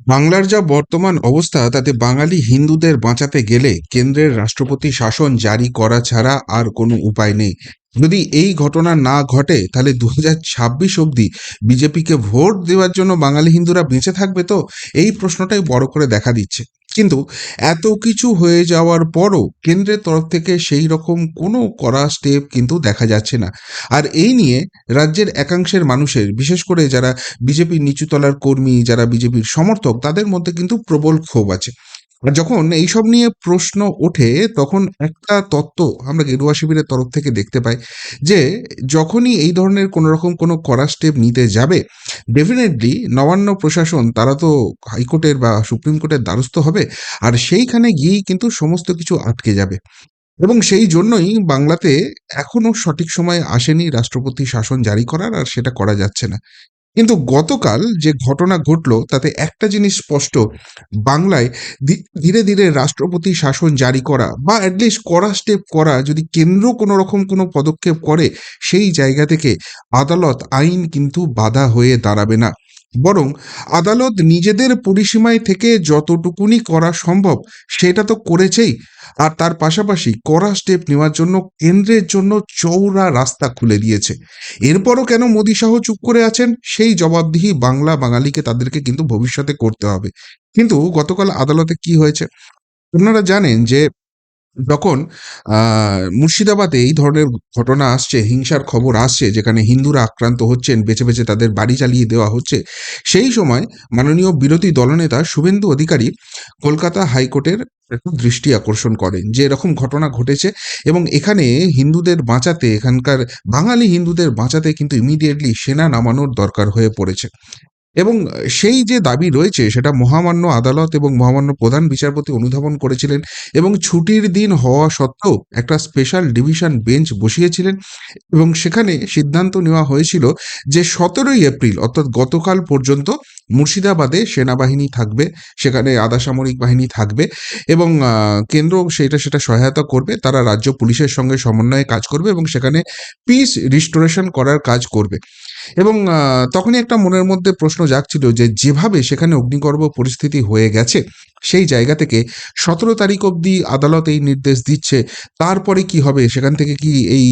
বাংলার যা বর্তমান অবস্থা, তাতে বাঙালি হিন্দুদের বাঁচাতে গেলে কেন্দ্রের রাষ্ট্রপতি শাসন জারি করা ছাড়া আর কোনো উপায় নেই। যদি এই ঘটনা না ঘটে, তাহলে দু হাজার ছাব্বিশ অব্দি বিজেপিকে ভোট দেওয়ার জন্য বাঙালি হিন্দুরা বেঁচে থাকবে তো? এই প্রশ্নটাই বড় করে দেখা দিচ্ছে। কিন্তু এত কিছু হয়ে যাওয়ার পরও কেন্দ্রের তরফ থেকে সেই রকম কোনো করা স্টেপ কিন্তু দেখা যাচ্ছে না। আর এই নিয়ে রাজ্যের একাংশের মানুষের, বিশেষ করে যারা বিজেপির নিচুতলার কর্মী, যারা বিজেপির সমর্থক, তাদের মধ্যে কিন্তু প্রবল ক্ষোভ আছে। যখন এইসব নিয়ে প্রশ্ন ওঠে, তখন একটা তত্ত্ব আমরা গেরুয়া শিবিরের তরফ থেকে দেখতে পাই যে, যখনই এই ধরনের কোনো রকম কোনো কড়া স্টেপ নিতে যাবে ডেফিনেটলি নবান্ন প্রশাসন, তারা তো হাইকোর্টের বা সুপ্রিম কোর্টের দ্বারস্থ হবে, আর সেইখানে গিয়েই কিন্তু সমস্ত কিছু আটকে যাবে। এবং সেই জন্যই বাংলাতে এখনও সঠিক সময়ে আসেনি রাষ্ট্রপতি শাসন জারি করার, আর সেটা করা যাচ্ছে না। কিন্তু গতকাল যে ঘটনা ঘটল, তাতে একটা জিনিস স্পষ্ট, বাংলায় ধীরে ধীরে রাষ্ট্রপতি শাসন জারি করা বা অ্যাটলিস্ট করা স্টেপ করা, যদি কেন্দ্র কোনো রকম কোনো পদক্ষেপ করে, সেই জায়গা থেকে আদালত আইন কিন্তু বাধা হয়ে দাঁড়াবে না। বরং আদালত নিজেদের পরিসীমায় থেকে যতটুকুনি করা সম্ভব সেটা তো করেছেই। আর তার পাশাপাশি কড়া স্টেপ নেওয়ার জন্য কেন্দ্রের জন্য চৌড়া রাস্তা খুলে দিয়েছে। এরপরও কেন মোদী শাহ চুপ করে আছেন? সেই জবাবদিহি বাংলা বাঙালিকে তাদেরকে কিন্তু ভবিষ্যতে করতে হবে। কিন্তু গতকাল আদালতে কি হয়েছে? আপনারা জানেন যে যখন মুর্শিদাবাদে এই ধরনের ঘটনা আসছে, হিংসার খবর আসছে, যেখানে হিন্দুরা আক্রান্ত হচ্ছেন, বেছে বেছে তাদের বাড়ি চালিয়ে দেওয়া হচ্ছে। সেই সময় মাননীয় বিরোধী দলনেতা শুভেন্দু অধিকারী কলকাতা হাইকোর্টের একটু দৃষ্টি আকর্ষণ করেন, যে এরকম ঘটনা ঘটেছে এবং এখানে হিন্দুদের বাঁচাতে, এখানকার বাঙালি হিন্দুদের বাঁচাতে কিন্তু ইমিডিয়েটলি সেনা নামানোর দরকার হয়ে পড়েছে। এবং সেই যে দাবি রয়েছে, সেটা মহামান্য আদালত এবং মহামান্য প্রধান বিচারপতি অনুধাবন করেছিলেন এবং ছুটির দিন হওয়া সত্ত্বেও একটা স্পেশাল ডিভিশন বেঞ্চ বসিয়েছিলেন এবং সেখানে সিদ্ধান্ত নেওয়া হয়েছিল যে সতেরোই এপ্রিল, অর্থাৎ গতকাল পর্যন্ত মুর্শিদাবাদে সেনাবাহিনী থাকবে, সেখানে আধা সামরিক বাহিনী থাকবে এবং কেন্দ্র সেটা সেটা সহায়তা করবে, তারা রাজ্য পুলিশের সঙ্গে সমন্বয়ে কাজ করবে এবং সেখানে পিস রিস্টোরেশন করার কাজ করবে। এবং তখনই একটা মনের মধ্যে প্রশ্ন জাগছিল যে যেভাবে সেখানে অগ্নিগর্ভ পরিস্থিতি হয়ে গেছে সেই জায়গা থেকে সতেরো তারিখ অবধি আদালত এই নির্দেশ দিচ্ছে। তারপরে কি হবে? সেখান থেকে কি এই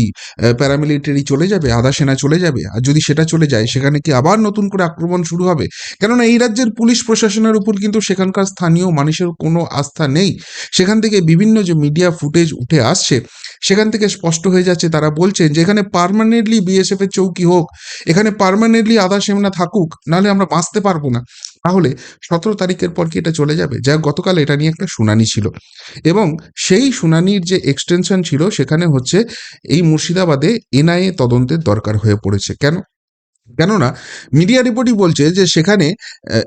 প্যারামিলিটারি চলে যাবে? আধা সেনা চলে যাবে? আর যদি সেটা চলে যায়, সেখানে কি আবার নতুন করে আক্রমণ শুরু হবে? কেননা এই রাজ্যের পুলিশ প্রশাসনের উপর কিন্তু সেখানকার স্থানীয় মানুষের কোনো আস্থা নেই। সেখান থেকে বিভিন্ন যে মিডিয়া ফুটেজ উঠে আসছে, সেখান থেকে স্পষ্ট হয়ে যাচ্ছে, তারা বলছেন যে এখানে পার্মানেন্টলি বিএসএফ এর চৌকি হোক, এখানে পারমানেন্টলি আধা সেনা থাকুক, নাহলে আমরা বাঁচতে পারব না। তাহলে সতেরো তারিখের পর কি এটা চলে যাবে? যা গতকাল এটা নিয়ে একটা শুনানি ছিল। এবং সেই শুনানির যে এক্সটেনশন ছিল, সেখানে হচ্ছে এই মুর্শিদাবাদে এনআইএ তদন্তের দরকার হয়ে পড়েছে। কেন? কেননা মিডিয়া রিপোর্টই বলছে যে সেখানে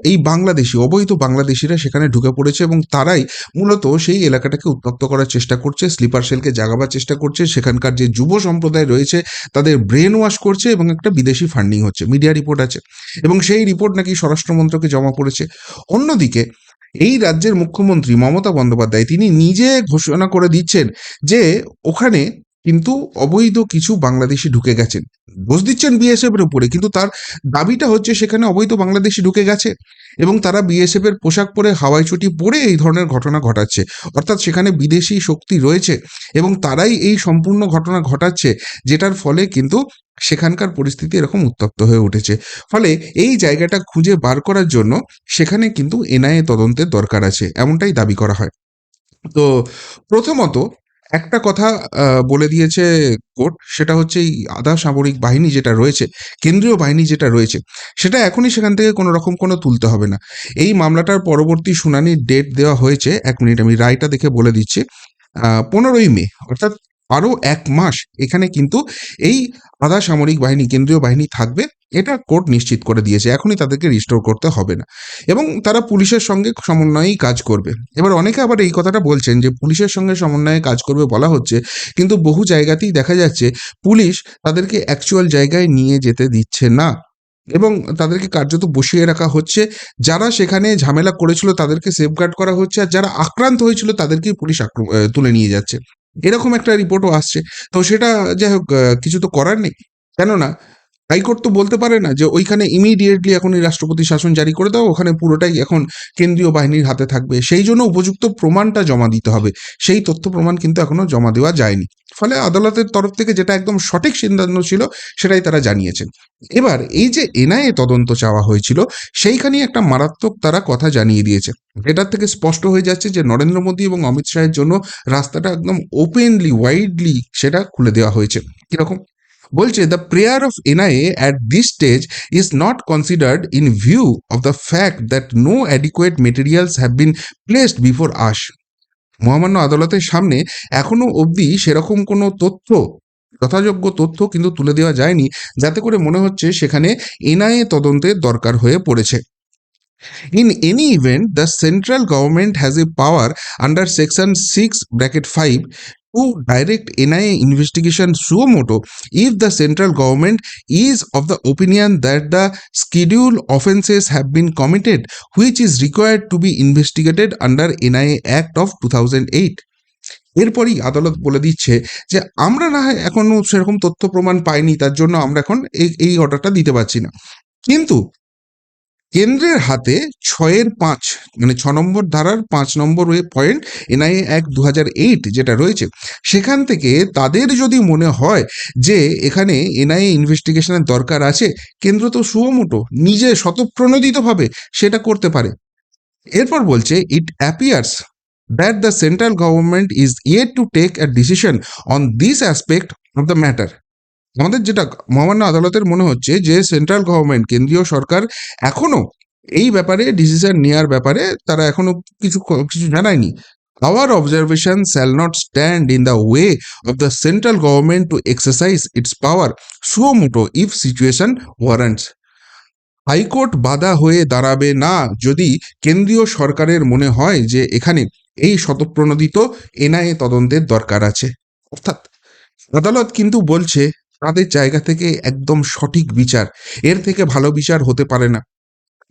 এই বাংলাদেশি, অবৈধ বাংলাদেশিরা সেখানে ঢুকে পড়েছে এবং তারাই মূলত সেই এলাকাটাকে উত্তপ্ত করার চেষ্টা করছে স্লিপার সেলকে জাগাবার চেষ্টা করছে, সেখানকার যে যুব সম্প্রদায় রয়েছে তাদের ব্রেন ওয়াশ করছে এবং একটা বিদেশি ফান্ডিং হচ্ছে মিডিয়া রিপোর্ট আছে। এবং সেই রিপোর্ট নাকি স্বরাষ্ট্রমন্ত্রকে জমা পড়েছে। অন্যদিকে, এই রাজ্যের মুখ্যমন্ত্রী মমতা বন্দ্যোপাধ্যায়, তিনি নিজে ঘোষণা করে দিচ্ছেন যে ওখানে কিন্তু অবৈধ কিছু বাংলাদেশি ঢুকে গেছেন। দোষ দিচ্ছেন বিএসএফ এর উপরে, কিন্তু তার দাবিটা হচ্ছে সেখানে অবৈধ বাংলাদেশি ঢুকে গেছে এবং তারা বিএসএফ এর পোশাক পরে, হাওয়াই চটি পরে এই ধরনের ঘটনা ঘটাচ্ছে। অর্থাৎ সেখানে বিদেশি শক্তি রয়েছে এবং তারাই এই সম্পূর্ণ ঘটনা ঘটাচ্ছে, যেটার ফলে কিন্তু সেখানকার পরিস্থিতি এরকম উত্তপ্ত হয়ে উঠেছে। ফলে এই জায়গাটা খুঁজে বার করার জন্য সেখানে কিন্তু এনআইএ তদন্তের দরকার আছে, এমনটাই দাবি করা হয়। তো প্রথমত একটা কথা বলে দিয়েছে কোর্ট, সেটা হচ্ছে এই আধা সামরিক বাহিনী যেটা রয়েছে, কেন্দ্রীয় বাহিনী যেটা রয়েছে, সেটা এখনই সেখান থেকে কোনো রকম কোনো তুলতে হবে না। এই মামলাটার পরবর্তী শুনানির ডেট দেওয়া হয়েছে, এক মিনিট আমি রায়টা দেখে বলে দিচ্ছি পনেরোই মে, অর্থাৎ আরও এক মাস এখানে কিন্তু এই আধা সামরিক বাহিনী, কেন্দ্রীয় বাহিনী থাকবে। এটা কোর্ট নিশ্চিত করে দিয়েছে। এখনই তাদেরকে রিস্টোর করতে হবে না। এবং তারা পুলিশের সঙ্গে সমন্বয়েই কাজ করবে। এবার অনেকে আবার এই কথাটা বলছেন যে, পুলিশের সঙ্গে সমন্বয়ে কাজ করবে বলা হচ্ছে, কিন্তু বহু জায়গাতেই দেখা যাচ্ছে পুলিশ তাদেরকে অ্যাকচুয়াল জায়গায় নিয়ে যেতে দিচ্ছে না। এবং তাদেরকে কার্যত বসিয়ে রাখা হচ্ছে। যারা সেখানে ঝামেলা করেছিল তাদেরকে সেফগার্ড করা হচ্ছে। আর যারা আক্রান্ত হয়েছিল তাদেরকেই পুলিশ তুলে নিয়ে যাচ্ছে। এরকম একটা রিপোর্টও আসছে। তো সেটা যাই হোক কিছু তো করার নেই। কেননা হাইকোর্ট তো বলতে পারে না যে ওইখানে ইমিডিয়েটলি এখন এই রাষ্ট্রপতি শাসন জারি করে দাও, ওখানে পুরোটাই এখন কেন্দ্রীয় বাহিনীর হাতে থাকবে। সেই জন্য উপযুক্ত প্রমাণটা জমা দিতে হবে। সেই তথ্য প্রমাণ কিন্তু এখনও জমা দেওয়া যায়নি। ফলে আদালতের তরফ থেকে যেটা একদম সঠিক সিদ্ধান্ত ছিল, সেটাই তারা জানিয়েছেন। এবার এই যে এনআইএ তদন্ত চাওয়া হয়েছিল, সেইখানেই একটা মারাত্মক তারা কথা জানিয়ে দিয়েছে। এটার থেকে স্পষ্ট হয়ে যাচ্ছে যে নরেন্দ্র মোদী এবং অমিত শাহের জন্য রাস্তাটা একদম ওপেনলি ওয়াইডলি সেটা খুলে দেওয়া হয়েছে। কীরকম? বলছে the prayer of NIA at this stage is not considered in view of the fact that no adequate materials have been placed before us মহামান্য আদালতের সামনে এখনও অবধি সেরকম কোনো তথ্য যথাযোগ্য তথ্য কিন্তু তুলে দেওয়া যায়নি যাতে করে মনে হচ্ছে সেখানে এনআইএ তদন্তের দরকার হয়ে পড়েছে। In any event, the central government has a power under section 6 bracket 5 to direct NIA investigation suo moto if the central government is of the opinion that the scheduled offences have been committed which is required to be investigated under NIA Act of 2008. এরপরই আদালত বলে দিচ্ছে যে আমরা না হয় এখনও সেরকম তথ্য প্রমাণ পাইনি তার জন্য আমরা এখন এই অর্ডারটা দিতে পারছি না কিন্তু কেন্দ্রের হাতে ছয়ের পাঁচ মানে ছ নম্বর ধারার পাঁচ নম্বর পয়েন্ট এনআইএ এক দু এইট যেটা রয়েছে, সেখান থেকে তাদের যদি মনে হয় যে এখানে এনআইএ ইনভেস্টিগেশনের দরকার আছে, কেন্দ্র তো সুমোটো নিজে স্বতঃপ্রণোদিতভাবে সেটা করতে পারে। এরপর বলছে it appears that the central government is yet to take a decision on this aspect of the matter আমাদের যেটা মহামান্য আদালতের মনে হচ্ছে যে সেন্ট্রাল গভর্নমেন্ট কেন্দ্রীয় সরকার এখনও এই ব্যাপারে ডিসিশন নেওয়ার ব্যাপারে তারা এখনও কিছু কিছু জানায়নি। Our observation shall not stand in the way of the central government to exercise its power suo motu if situation warrants high court বাধা হয়ে দাঁড়াবে না যদি কেন্দ্রীয় সরকারের মনে হয় যে এখানে এই শতপ্রণোদিত এনআইএ তদন্তের দরকার আছে। অর্থাৎ আদালত কিন্তু বলছে তাদের জায়গা থেকে একদম সঠিক বিচার। এর থেকে ভালো বিচার হতে পারে না।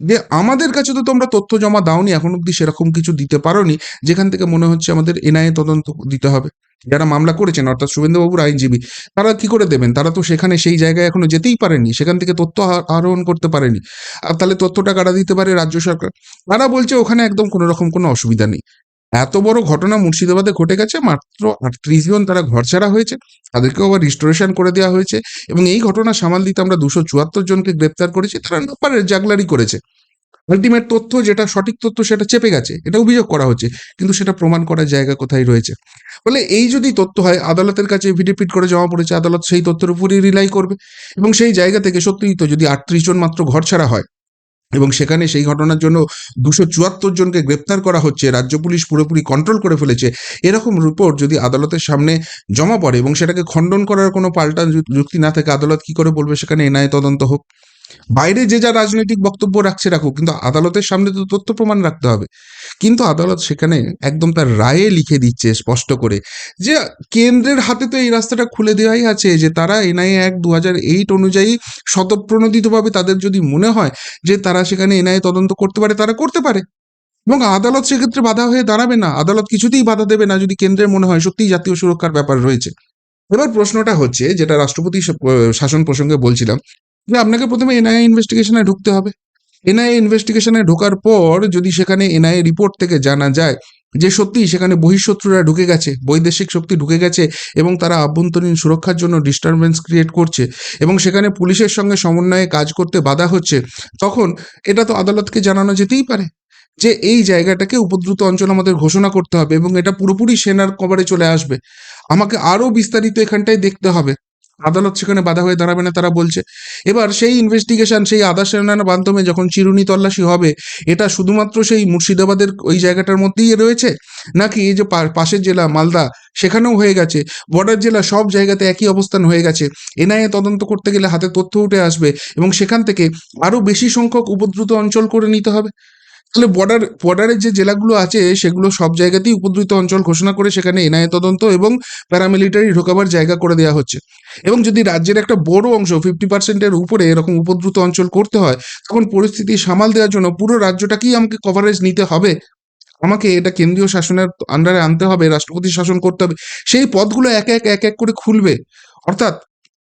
যে আমাদের কাছে তো তোমরা তথ্য জমা দাওনি, এখন অব্দি সেরকম কিছু দিতে পারোনি, যেখান থেকে মনে হচ্ছে আমাদের এনআইএ তদন্ত দিতে হবে। যারা মামলা করেছেন, অর্থাৎ শুভেন্দুবাবুর আইনজীবী, তারা কি করে দেবেন? তারা তো সেখানে সেই জায়গায় এখনও যেতেই পারেনি, সেখান থেকে তথ্য আ- আহরণ করতে পারেনি। আর তাহলে তথ্যটা কারা দিতে পারে রাজ্য সরকার? তারা বলছে ওখানে একদম কোনো রকম কোনো অসুবিধা নেই। এত বড় ঘটনা মুর্শিদাবাদে ঘটে গেছে, মাত্র আটত্রিশ জন তারা ঘর ছাড়া হয়েছে, তাদেরকেও আবার রিস্টোরেশন করে দেওয়া হয়েছে এবং এই ঘটনা সামাল দিতে আমরা দুশো চুয়াত্তর জনকে গ্রেপ্তার করেছি, তারা নাম্বারের জাগলারি করেছে। আলটিমেট তথ্য যেটা, সঠিক তথ্য সেটা চেপে গেছে, এটা অভিযোগ করা হচ্ছে, কিন্তু সেটা প্রমাণ করার জায়গা কোথায় রয়েছে? বলে এই যদি তথ্য হয়, আদালতের কাছে এফিডেভিট করে জমা পড়েছে, আদালত সেই তথ্যের উপরই রিলাই করবে এবং সেই জায়গা থেকে সত্যিই তো যদি আটত্রিশ জন মাত্র ঘর ছাড়া হয় এবং সেখানে সেই ঘটনার জন্য দুশো চুয়াত্তর জনকে গ্রেপ্তার করা হচ্ছে, রাজ্য পুলিশ পুরোপুরি কন্ট্রোল করে ফেলেছে। এরকম রিপোর্ট যদি আদালতের সামনে জমা পড়ে এবং সেটাকে খণ্ডন করার কোনো পাল্টা যুক্তি না থাকে, আদালত কি করে বলবে? সেখানে এনআইএ তদন্ত হোক। বাইরে যে যা রাজনৈতিক বক্তব্য রাখছে রাখুক, কিন্তু আদালতের সামনে তো তথ্য প্রমাণ রাখতে হবে। কিন্তু আদালত সেখানে একদম তার রায়ে লিখে দিচ্ছে স্পষ্ট করে যে কেন্দ্রের হাতে তো এই রাস্তাটা খুলে দেওয়াই আছে যে তারা এনআইএ এক দু হাজার এইট অনুযায়ী স্বতঃপ্রণোদিতভাবে তাদের যদি মনে হয় যে তারা সেখানে এনআইএ তদন্ত করতে পারে, তারা করতে পারে। এবং আদালত সেক্ষেত্রে বাধা হয়ে দাঁড়াবে না। আদালত কিছুতেই বাধা দেবে না যদি কেন্দ্রের মনে হয় সত্যিই জাতীয় সুরক্ষার ব্যাপার রয়েছে। এবার প্রশ্নটা হচ্ছে, যেটা রাষ্ট্রপতি শাসন প্রসঙ্গে বলছিলাম যে আপনাকে প্রথমে এনআইএ ইনভেস্টিগেশনে ঢুকতে হবে। এনআইএ ইনভেস্টিগেশনে ঢোকার পর যদি সেখানে এনআইএ রিপোর্ট থেকে জানা যায় যে সত্যি সেখানে বহিঃশত্রুরা ঢুকে গেছে, বৈদেশিক শক্তি ঢুকে গেছে এবং তারা আভ্যন্তরীণ সুরক্ষার জন্য ডিস্টারবেন্স ক্রিয়েট করছে এবং সেখানে পুলিশের সঙ্গে সমন্বয়ে কাজ করতে বাধা হচ্ছে, তখন এটা তো আদালতকে জানানো যেতেই পারে যে এই জায়গাটাকে উপদ্রুত অঞ্চল আমাদের ঘোষণা করতে হবে এবং এটা পুরোপুরি সেনার কভারে চলে আসবে। আমাকে আরও বিস্তারিত এখানটায় দেখতে হবে। আদালত সেখানে বাধা হয়ে দাঁড়াবে না, তারা বলছে। এবার সেই ইনভেস্টিগেশন সেই আদা সেনার মাধ্যমে যখন চিরুনি তল্লাশি হবে, এটা শুধুমাত্র সেই মুর্শিদাবাদের ওই জায়গাটার মধ্যেই রয়েছে? নাকি এই যে পাশের জেলা মালদা, সেখানেও হয়ে গেছে? বর্ডার জেলা সব জায়গাতে একই অবস্থান হয়ে গেছে। এনআইএ তদন্ত করতে গেলে হাতে তথ্য উঠে আসবে এবং সেখান থেকে আরও বেশি সংখ্যক উপদ্রুত অঞ্চল করে নিতে হবে। তাহলে বর্ডার বর্ডারের যে জেলাগুলো আছে, সেগুলো সব জায়গাতেই উপদ্রুত অঞ্চল ঘোষণা করে সেখানে এনআইএ তদন্ত এবং প্যারামিলিটারি ঢোকাবার জায়গা করে দেওয়া হচ্ছে। এবং যদি রাজ্যের একটা বড় অংশ ফিফটি পার্সেন্টের উপরে এরকম উপদ্রুত অঞ্চল করতে হয়, তখন পরিস্থিতি সামাল দেওয়ার জন্য পুরো রাজ্যটাকেই আমাকে কভারেজ নিতে হবে। আমাকে এটা কেন্দ্রীয় শাসনের আন্ডারে আনতে হবে রাষ্ট্রপতি শাসন করতে হবে। সেই পদগুলো এক এক এক এক করে খুলবে। অর্থাৎ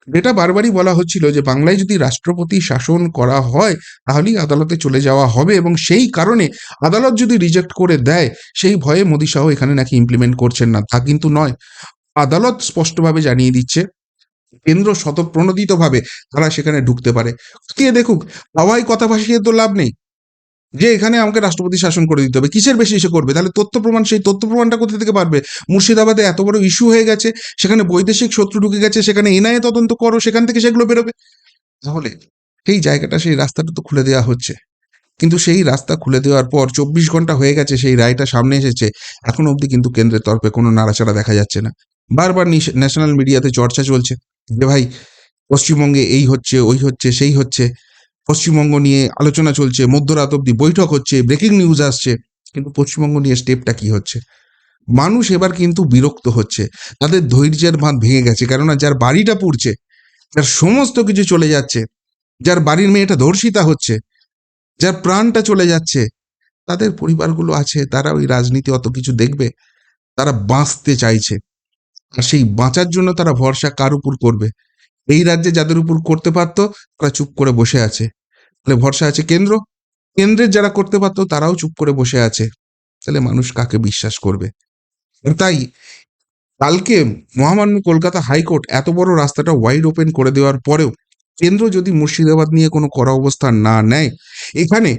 এটা বারবারই বলা হচ্ছিল যে বাংলায় যদি রাষ্ট্রপতি শাসন করা হয়, তাহলেই আদালতে চলে যাওয়া হবে এবং সেই কারণে আদালত যদি রিজেক্ট করে দেয়, সেই ভয়ে মোদী শাহ এখানে নাকি ইমপ্লিমেন্ট করছেন না। তা কিন্তু নয়। আদালত স্পষ্টভাবে জানিয়ে দিচ্ছে, কেন্দ্র শতপ্রণোদিতভাবে তারা সেখানে ঢুকতে পারে। খতিয়ে দেখুক, হাওয়াই কথা ভাসিয়ে তো লাভ নেই। যে এখানে আমাকে রাষ্ট্রপতি শাসন করে দিতে হবে, কিসের বেশি এসে করবে? তাহলে তথ্য প্রমাণ, সেই তথ্য প্রমাণটা কোথা থেকে পারবে? মুর্শিদাবাদে এত বড় ইস্যু হয়ে গেছে, সেখানে বৈদেশিক শত্রু ঢুকে গেছে, সেখানে এনআইএ তদন্ত করো, সেখান থেকে সেগুলো বেরোবে। তাহলে সেই জায়গাটা, সেই রাস্তাটা তো খুলে দেওয়া হচ্ছে। কিন্তু সেই রাস্তা খুলে দেওয়ার পর চব্বিশ ঘণ্টা হয়ে গেছে, সেই রায়টা সামনে এসেছে। এখন অবধি কিন্তু কেন্দ্রের তরফে কোনো নাড়াচাড়া দেখা যাচ্ছে না। বারবার ন্যাশনাল মিডিয়াতে চর্চা চলছে যে ভাই, পশ্চিমবঙ্গে এই হচ্ছে, ওই হচ্ছে, সেই হচ্ছে। পশ্চিমবঙ্গ নিয়ে আলোচনা চলছে, মধ্যরাত অব্দি বৈঠক হচ্ছে ব্রেকিং নিউজ আসছে, কিন্তু পশ্চিমবঙ্গ নিয়ে স্টেপটা কি হচ্ছে? মানুষ এবার কিন্তু বিরক্ত হচ্ছে। তাদের ধৈর্যের বাঁধ ভেঙে গেছে, কেননা যার বাড়িটা পুড়ছে, যার সমস্ত কিছু চলে যাচ্ছে, যার বাড়ির মেয়েটা ধর্ষিতা হচ্ছে, যার প্রাণটা চলে যাচ্ছে, তাদের পরিবারগুলো আছে, তারা ওই রাজনীতি অত কিছু দেখবে, তারা বাঁচতে চাইছে। আর সেই বাঁচার জন্য তারা ভরসা কার উপর করবে? এই রাজ্যে যাদের উপর করতে পারতো, তারা চুপ করে বসে আছে। তাহলে ভরসা আছে কেন্দ্র? কেন্দ্রের যারা করতে পারতো, তারাও চুপ করে বসে আছে। তাহলে মানুষ কাকে বিশ্বাস করবে? তাই কালকে মহামান্য কলকাতা হাইকোর্ট এত বড় রাস্তাটা ওয়াইড ওপেন করে দেওয়ার পরেও কেন্দ্র যদি মুর্শিদাবাদ নিয়ে কোনো কড়া অবস্থান না নেয়, এখানে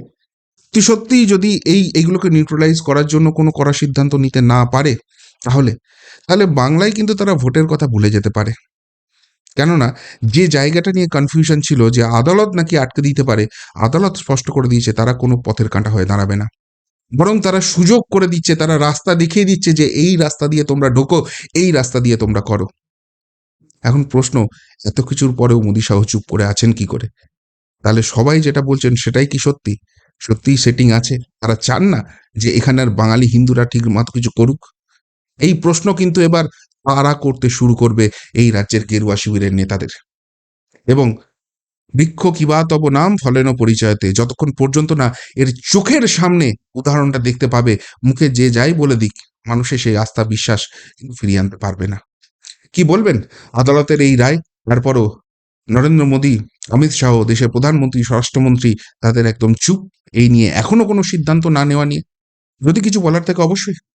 সত্যি যদি এই, এইগুলোকে নিউট্রালাইজ করার জন্য কোনো কড়া সিদ্ধান্ত নিতে না পারে, তাহলে তাহলে বাংলায় কিন্তু তারা ভোটের কথা ভুলে যেতে পারে। কেননা যে জায়গাটা নিয়ে কনফিউশন ছিল যে আদালত নাকি আটকে দিতে পারে, আদালত স্পষ্ট করে দিয়েছে তারা কোনো পথের কাঁটা হয়ে দাঁড়াবে না। বরং তারা সুযোগ করে দিচ্ছে, তারা রাস্তা দেখিয়ে দিচ্ছে যে এই রাস্তা দিয়ে তোমরা ঢোকো, এই রাস্তা দিয়ে তোমরা করো। এখন প্রশ্ন, এত কিছুর পরেও মোদী শাহ চুপ করে আছেন কি করে? তাহলে সবাই যেটা বলছেন সেটাই কি সত্যি? সত্যিই সেটিং আছে? তারা চান না যে এখানের বাঙালি হিন্দুরা ঠিক মতো কিছু করুক? এই প্রশ্ন কিন্তু এবার তারা করতে শুরু করবে এই রাজ্যের গেরুয়া শিবিরের নেতাদের। এবং বৃক্ষ কিবা তব নাম ফলেন পরিচয়তে, যতক্ষণ পর্যন্ত না এর চোখের সামনে উদাহরণটা দেখতে পাবে, মুখে যে যাই বলে দিক, মানুষের সেই আস্থা, বিশ্বাস ফিরিয়ে আনতে পারবে না। কি বলবেন? আদালতের এই রায়, তারপরও নরেন্দ্র মোদী, অমিত শাহ, দেশের প্রধানমন্ত্রী, স্বরাষ্ট্রমন্ত্রী তাদের একদম চুপ, এই নিয়ে এখনও কোনো সিদ্ধান্ত না নেওয়া নিয়ে। যদি কিছু বলার থাকে অবশ্যই।